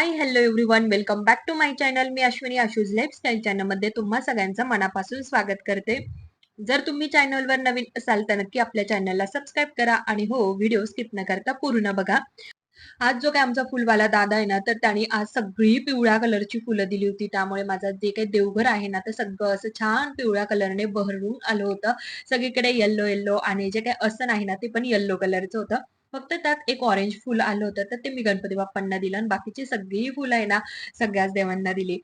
Hi hello everyone welcome back to my channel me Ashwini Ashu's lifestyle चॅनलमध्ये तुम्हा सगळ्यांचं मनापासून स्वागत करते. जर तुम्ही चॅनलवर नवीन असाल तर नक्की आपल्या चॅनलला सबस्क्राईब करा आणि हो व्हिडिओ स्किप न करता पूर्ण बघा. आज जो काय आमचा फुलवाला दादा आहे ना तर त्याने आज सगळी पिवळ्या कलरची फुलं दिली होती. त्यामुळे माझं जे काही देवघर आहे ना तर सगळं असं छान पिवळ्या कलरने बहरून आलं होतं. सगळीकडे येल्लो येल्लो आणि जे काही असं नाही ना ते पण येल्लो कलरचं होतं. फक्त त्यात एक ऑरेंज फुल आलं होतं तर ते मी गणपती बाप्पांना दिलं आणि बाकीची सगळी फुलं आहे ना सगळ्याच देवांना दिली.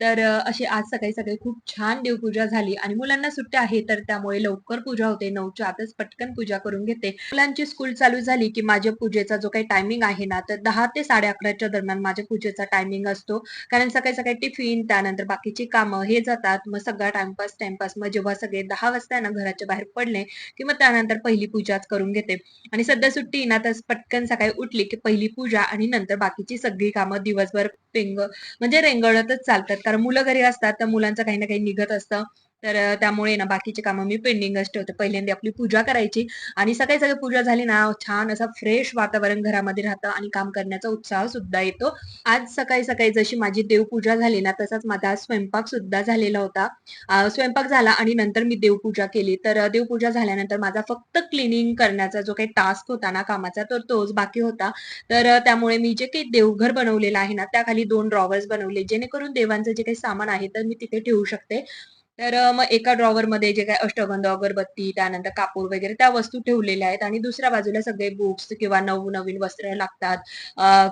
तर अशी आज सकाळी सकाळी खूप छान देवपूजा झाली आणि मुलांना सुट्ट्या आहे तर त्यामुळे लवकर पूजा होते. नऊच्या आतच पटकन पूजा करून घेते. मुलांची स्कूल चालू झाली की माझ्या पूजेचा जो काही टायमिंग आहे ना तर दहा ते साडे अकराच्या दरम्यान माझ्या पूजेचा टायमिंग असतो. कारण सकाळी सकाळी टिफिन त्यानंतर बाकीची कामं हे जातात. मग सगळा टाइमपास टाइमपास मग जेव्हा सगळे दहा वाजता ना घराच्या बाहेर पडले की मग त्यानंतर पहिली पूजाच करून घेते. आणि सध्या सुट्टी ना तर पटकन सकाळी उठली की पहिली पूजा आणि नंतर बाकीची सगळी कामं दिवसभर पेंग म्हणजे रेंगळतच चालतात. कारण मुलं घरी असतात तर मुलांचं काही ना काही निघत असतं. तर त्यामुळे ना बाकीचे कामं मी पेंडिंगच ठेवते. पहिल्यांदा आपली पूजा करायची आणि सकाळी सकाळी पूजा झाली ना छान असा फ्रेश वातावरण घरामध्ये राहतं आणि काम करण्याचा उत्साह सुद्धा येतो. आज सकाळी सकाळी जशी माझी देवपूजा झाली ना तसाच माझा स्वयंपाक सुद्धा झालेला होता. स्वयंपाक झाला आणि नंतर मी देवपूजा केली. तर देवपूजा झाल्यानंतर माझा फक्त क्लिनिंग करण्याचा जो काही टास्क होता ना कामाचा तर तोच बाकी होता. तर त्यामुळे मी जे काही देवघर बनवलेलं आहे ना त्याखाली दोन ड्रॉवर्स बनवले. जेणेकरून देवांचं जे काही सामान आहे तर मी तिथे ठेवू शकते. तर मग एका ड्रॉवर मध्ये जे काय अष्टगंध अगरबत्ती त्यानंतर कापूर वगैरे त्या वस्तू ठेवलेल्या आहेत आणि दुसऱ्या बाजूला सगळे बुक्स किंवा नवनवीन वस्त्र लागतात.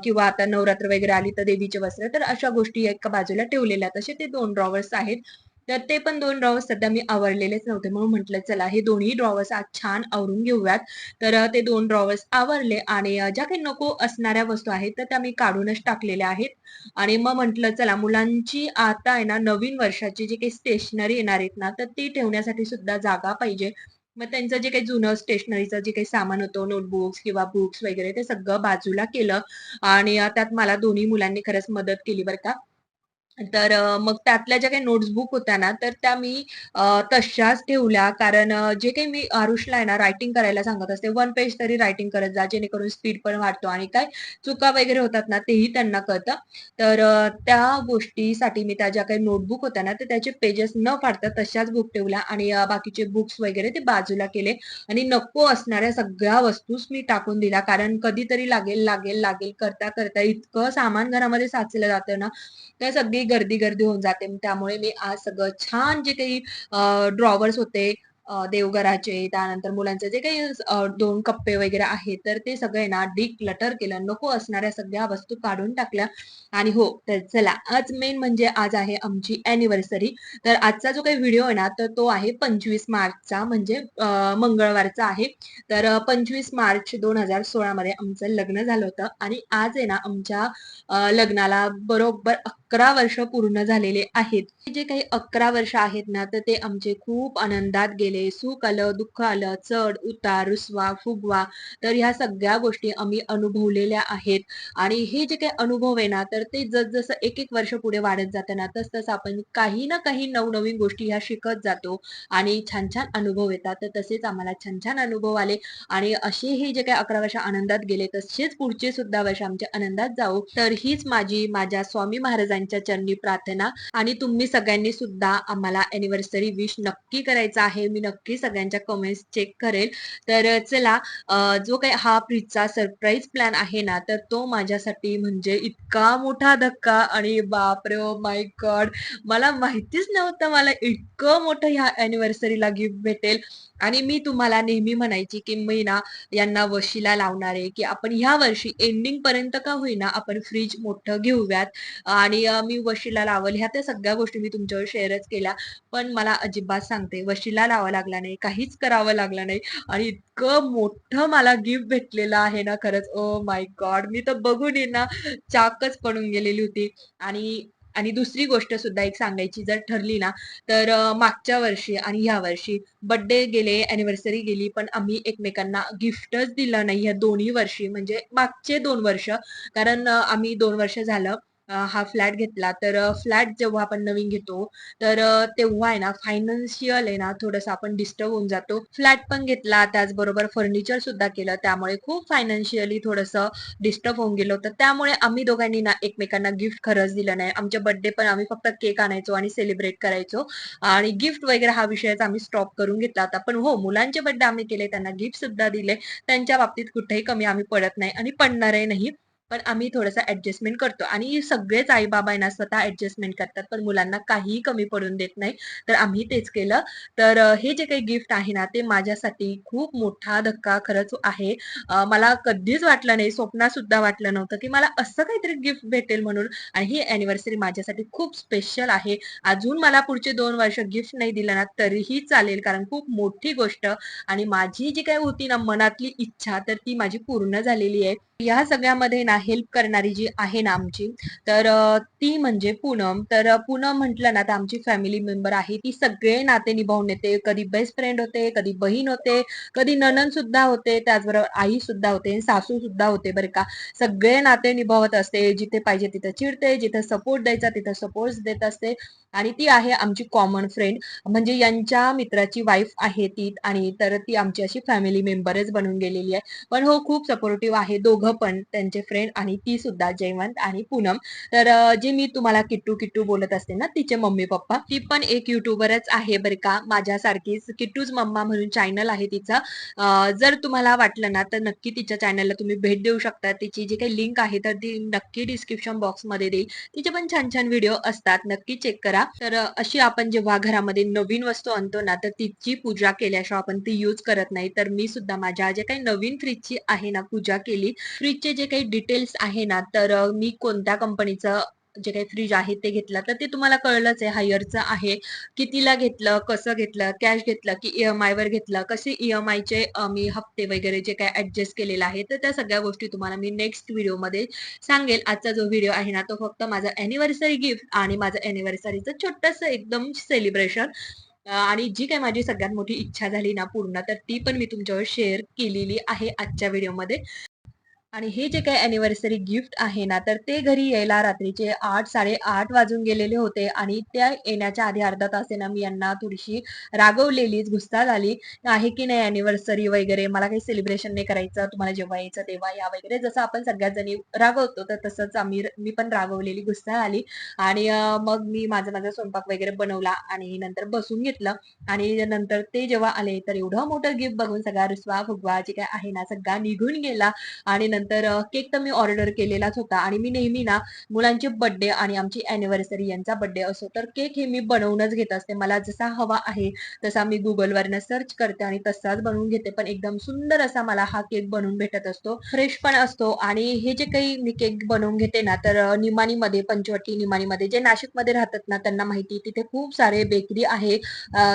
किंवा आता नवरात्र वगैरे आली तर देवीचे वस्त्र तर अशा गोष्टी एका बाजूला ठेवलेल्या आहेत. असे ते दोन ड्रॉवर्स आहेत. तर ते पण दोन ड्रॉवर्स सध्या मी आवरलेलेच नव्हते. म्हणून म्हटलं चला हे दोन्ही ड्रॉवर्स आज छान आवरून घेऊयात. तर ते दोन ड्रॉवर्स आवरले आणि ज्या काही नको असणाऱ्या वस्तू आहेत तर त्या मी काढूनच टाकलेल्या आहेत. आणि मग म्हटलं चला मुलांची आता आहे ना नवीन वर्षाची जी काही स्टेशनरी येणार आहेत ना तर ती ठेवण्यासाठी सुद्धा जागा पाहिजे. मग त्यांचं जे काही जुनं स्टेशनरीचं जे काही सामान होतं नोटबुक्स किंवा बुक्स वगैरे ते सगळं बाजूला केलं. आणि त्यात मला दोन्ही मुलांनी खरंच मदत केली बरं का. तर मग त्यातल्या ज्या काही नोट्स बुक होत्या ना, तर त्या मी तशाच ठेवल्या. कारण जे काही मी आरुषला आहे ना, रायटिंग करायला सांगत असते. वन पेज तरी रायटिंग करत जा, जेणेकरून स्पीड पण वाढतो आणि काय चुका वगैरे होतात ना, तेही त्यांना कळतं. तर त्या गोष्टीसाठी मी त्या ज्या काही नोटबुक होत्या ना, तर त्याचे पेजेस न फाडता तशाच बुक ठेवल्या आणि बाकीचे बुक्स वगैरे ते बाजूला केले आणि नको असणाऱ्या सगळ्या वस्तूच मी टाकून दिल्या. कारण कधीतरी लागेल, लागेल, लागेल करता, करता इतकं सामान घरामध्ये साचलं जातं ना, तर सगळी गर्दी-गर्दी होऊन जाते. त्यामुळे मी आज सगळं छान जे काही ड्रॉवर्स होते देवघराचे, त्यानंतर मुलांचे जे काही दोन कप्पे वगैरे आहेत, तर ते सगळे ना डिक्लटर केलं. नको असणाऱ्या सगळ्या वस्तू काढून टाकल्या आणि हो, तर चला आज मेन म्हणजे आज आहे आमची अॅनिव्हर्सरी. तर आजचा जो काही व्हिडिओ आहे ना, तर तो आहे 25 मार्चचा म्हणजे मंगळवारचा आहे. तर पंचवीस मार्च दोन हजार सोळामध्ये आमचं लग्न झालं होतं आणि आज आहे ना आमच्या लग्नाला बरोबर 11 वर्ष पूर्ण झालेले आहेत. जे काही 11 वर्ष आहेत ना, तर ते आमचे खूप आनंदात गेले. सुख आलं, दुःख आलं, चढ-उतार, रुसवा-फुगवा, तर ह्या सगळ्या गोष्टी आम्ही अनुभवलेल्या आहेत. आणि हे जे काही अनुभव आहे ना, तर ते जसं एक-एक वर्ष पुढे वाढत जातं ना, तस तसं आपण काही ना काही नवनवीन गोष्टी ह्या शिकत जातो आणि छान-छान अनुभव येतात. तर तसेच आम्हाला छान-छान अनुभव आले आणि असे हे जे काही 11 वर्ष आनंदात गेले, तसेच पुढचे सुद्धा वर्ष आमच्या आनंदात जाऊ तर हीच माझी माझ्या स्वामी महाराजांच्या चरणी प्रार्थना आणि तुम्ही सगळ्यांनी सुद्धा आम्हाला अॅनिव्हर्सरी विश नक्की करायचा आहे. मी नक्की सगळ्यांच्या कमेंट्स चेक करेल. तर चला जो काही हा फ्रिजचा सरप्राईज प्लॅन आहे ना, तर तो माझ्यासाठी म्हणजे इतका मोठा धक्का आणि बापरे! Oh my god! मला माहितीच नव्हतं मला इतकं मोठं ह्या अॅनिव्हर्सरीला गिफ्ट भेटेल आणि मी तुम्हाला नेहमी म्हणायची, की मी ना यांना वशीला लावणार आहे, की आपण ह्या वर्षी एंडिंग पर्यंत का होईना आपण फ्रीज मोठं घेऊयात आणि मी वशीला लावल ह्या त्या सगळ्या गोष्टी मी तुमच्यावर शेअरच केल्या. पण मला अजिबात सांगते वशीला लावा लागला नाही, काहीच करावं लागलं नाही आणि इतकं मोठं मला गिफ्ट भेटलेलं आहे ना खरंच ओ माय गॉड! मी तर बघून ना चाकच पडून गेलेली होती आणि आणि दुसरी गोष्ट सुद्धा एक सांगायची जर ठरली ना, तर मागच्या वर्षी आणि ह्या वर्षी बर्थडे गेले, अॅनिव्हर्सरी गेली, पण आम्ही एकमेकांना गिफ्टच दिलं नाही ह्या दोन्ही वर्षी म्हणजे मागचे दोन वर्ष. कारण आम्ही दोन वर्ष झालं हा फ्लॅट घेतला. तर फ्लॅट जेव्हा आपण नवीन घेतो, तर तेव्हा आहे ना फायनान्शियल आहे ना थोडंसं आपण डिस्टर्ब होऊन जातो. फ्लॅट पण घेतला, त्याचबरोबर फर्निचर सुद्धा केलं. त्यामुळे खूप फायनान्शियली थोडंसं डिस्टर्ब होऊन गेलो तर त्यामुळे आम्ही दोघांनी ना एकमेकांना गिफ्ट खरंच दिलं नाही. आमचे बर्थडे पण आम्ही फक्त केक आणायचो आणि सेलिब्रेट करायचो आणि गिफ्ट वगैरे हा विषयच आम्ही स्टॉप करून घेतला होता. पण हो, मुलांचे बर्थडे आम्ही केले, त्यांना गिफ्ट सुद्धा दिले. त्यांच्या बाबतीत कुठेही कमी आम्ही पडत नाही आणि पडणारही नाही. पण आम्ही थोडंसं ऍडजस्टमेंट करतो आणि सगळेच आई-बाबा यांना स्वतः ऍडजस्टमेंट करतात, पण मुलांना काहीही कमी पडून देत नाही. तर आम्ही तेच केलं. तर हे जे काही गिफ्ट आहे ना, ते माझ्यासाठी खूप मोठा धक्का खरंच आहे. मला कधीच वाटलं नाही, स्वप्नात सुद्धा वाटलं नव्हतं, की मला असं काहीतरी गिफ्ट भेटेल म्हणून आणि ही अॅनिव्हर्सरी माझ्यासाठी खूप स्पेशल आहे. अजून मला पुढचे दोन वर्ष गिफ्ट नाही दिलं ना, तरीही चालेल, कारण खूप मोठी गोष्ट आणि माझी जी काही होती ना मनातली इच्छा, तर ती माझी पूर्ण झालेली आहे. या सगळ्यामध्ये ना हेल्प करणारी जी आहे ना आमची, तर ती म्हणजे पूनम. तर पूनम म्हटलं ना, तर आमची फॅमिली मेंबर आहे. ती सगळे नाते निभावून येते. कधी बेस्ट फ्रेंड होते, कधी बहीण होते, कधी ननन सुद्धा होते, त्याचबरोबर आई सुद्धा होते, सासू सुद्धा होते बरं का. सगळे नाते निभावत असते. जिथे पाहिजे तिथे चिडते, जिथे सपोर्ट द्यायचा तिथे सपोर्ट देत असते आणि ती आहे आमची कॉमन फ्रेंड. म्हणजे यांच्या मित्राची वाईफ आहे ती आणि तर ती आमची अशी फॅमिली मेंबरच बनून गेलेली आहे. पण हो, खूप सपोर्टिव्ह आहे दोघं पण, त्यांचे फ्रेंड आणि ती सुद्धा जयवंत आणि पूनम. तर जे मी तुम्हाला किट्टू किट्टू बोलत असते ना, तिचे मम्मी-पप्पा. ती पण एक युट्यूबरच आहे बरं का, माझ्यासारखीच. किट्टूज मम्मा म्हणून चॅनल आहे तिचं. जर तुम्हाला वाटलं ना, तर नक्की तिच्या चॅनलला तुम्ही भेट देऊ शकता. तिची जी काही लिंक आहे, तर ती नक्की डिस्क्रिप्शन बॉक्समध्ये देईल. तिचे पण छान-छान व्हिडिओ असतात, नक्की चेक करा. तर अशी आपण जेव्हा घरामध्ये नवीन वस्तू आणतो ना, तर तिची पूजा केल्याशिवाय आपण ती यूज करत नाही. तर मी सुद्धा माझ्या जे काही नवीन फ्रीजची आहे ना पूजा केली. फ्रीजचे जे काही डिटेल डिटेल्स आहे ना, तर मी कोणत्या कंपनीचं जे काही फ्रीज आहे ते घेतलं, तर ते तुम्हाला कळलंच आहे हायरचं आहे. कितीला घेतलं, कसं घेतलं, कॅश घेतलं की ई-एम-आयवर घेतलं, कसे ई-एम-आयचे मी हप्ते वगैरे जे काही ऍडजस्ट केलेलं आहे, तर त्या सगळ्या गोष्टी तुम्हाला मी नेक्स्ट व्हिडिओमध्ये सांगेल. आजचा जो व्हिडिओ आहे ना, तो फक्त माझा अॅनिव्हर्सरी गिफ्ट आणि माझं अॅनिव्हर्सरीचं छोटंसं एकदम सेलिब्रेशन आणि जी काही माझी सगळ्यात मोठी इच्छा झाली ना पूर्ण, तर ती पण मी तुमच्यावर शेअर केलेली आहे आजच्या व्हिडिओमध्ये. आणि हे जे काही अॅनिव्हर्सरी गिफ्ट आहे ना, तर ते घरी यायला रात्रीचे आठ साडेआठ वाजून गेलेले होते. आणि त्या येण्याच्या आधी अर्धा तास ना, मी यांना थोडीशी रागवलेलीच, गुस्सा झाली, आहे की नाही अॅनिव्हर्सरी वगैरे, मला काही सेलिब्रेशन नाही करायचं, तुम्हाला जेव्हा यायचं तेव्हा या वगैरे. जसं आपण सगळ्याच जणी रागवतो, तर तसंच आम्ही मी पण रागवलेली, गुस्सा झाली. आणि मग मी माझा माझा स्वयंपाक वगैरे बनवला आणि नंतर बसून घेतलं. आणि नंतर ते जेव्हा आले, तर एवढं मोठं गिफ्ट बघून सगळा रुसवा-फुगवा जे काही आहे ना, सगळा निघून गेला. आणि त्यानंतर केक तर मी ऑर्डर केलेलाच होता आणि मी नेहमी ना मुलांचे बर्थडे आणि आमची अॅनिव्हर्सरी यांचा बड्डे असो, तर केक हे मी बनवूनच घेत असते. मला जसा हवा आहे तसा मी गुगलवरनं सर्च करते आणि तसाच बनवून घेते. पण एकदम सुंदर असा मला हा केक बनवून भेटत असतो. फ्रेश पण असतो आणि हे जे काही मी केक बनवून घेते ना, तर निमाणीमध्ये, पंचवटी निमाणीमध्ये जे नाशिकमध्ये राहतात ना, त्यांना माहिती तिथे खूप सारे बेकरी आहे.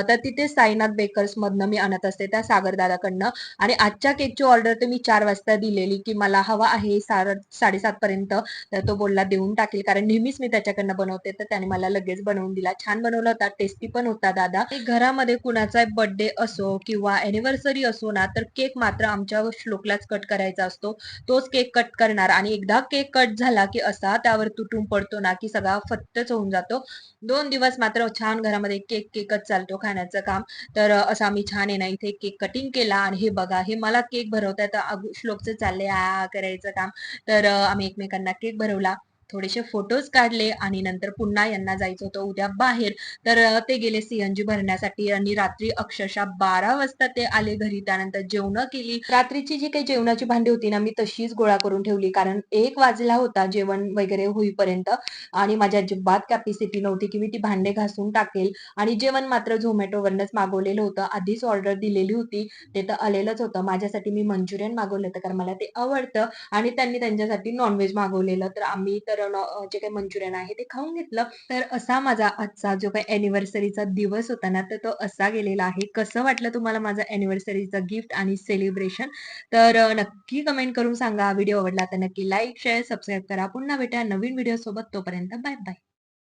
तर तिथे साईनाथ बेकर्समधनं मी आणत असते, त्या सागरदादाकडनं आणि आजच्या केकची ऑर्डर तर मी चार वाजता दिलेली, की मला हवा आहे सार 7:30 पर्यंत. तर तो बोलला देऊन टाकेल, कारण नेहमीच मी त्याच्याकडनं बनवते, तर त्याने मला लगेच बनवून दिला. छान बनवला होता, टेस्टी पण होता दादा. घरामध्ये कुणाचा बर्थडे असो किंवा अॅनिव्हर्सरी असो ना, तर केक मात्र आमच्या श्लोकलाच कट करायचा असतो. तोच केक कट करणार आणि एकदा केक कट झाला, की असा त्यावर तुटून पडतो ना, की सगळा फत्तच होऊन जातो. दोन दिवस मात्र छान घरामध्ये केक केकच चालतो खाण्याचं काम. तर असं आम्ही छान आहे ना इथे केक कटिंग केला आणि हे बघा, हे मला केक भरवताय तर श्लोकचं चालले आ करायचं काम. तर आम्ही एकमेकांना केक भरवला. थोडेसे फोटोज काढले आणि नंतर पुन्हा यांना जायचं होतं उद्या बाहेर. तर ते गेले सीएनजी भरण्यासाठी आणि रात्री अक्षरशः 12 वाजता ते आले घरी. त्यानंतर जेवणं केली. रात्रीची जी काही जेवणाची भांडी होती ना, मी तशीच गोळा करून ठेवली. कारण एक वाजला होता जेवण वगैरे होईपर्यंत आणि माझ्या अजिबात कॅपॅसिटी नव्हती, की मी ती भांडे घासून टाकेल आणि जेवण मात्र झोमॅटोवरनच मागवलेलं होतं. आधीच ऑर्डर दिलेली होती. ते तर आलेलंच होतं. माझ्यासाठी मी मंचुरियन मागवलं होतं, कारण मला ते आवडतं आणि त्यांनी त्यांच्यासाठी नॉनव्हेज मागवलेलं. तर आम्ही तर न जे काही मंचुरियन आहे ते खाऊन घेतलं. तर असा माझा आजचा जो काही अॅनिव्हर्सरीचा दिवस होता ना, तर तो असा गेलेला आहे. कसं वाटलं तुम्हाला माझा अॅनिव्हर्सरीचा गिफ्ट आणि सेलिब्रेशन? तर नक्की कमेंट करून सांगा. व्हिडिओ आवडला तर नक्की लाईक, शेअर, सबस्क्राईब करा. पुन्हा भेटा नवीन व्हिडिओसोबत. तोपर्यंत बाय बाय.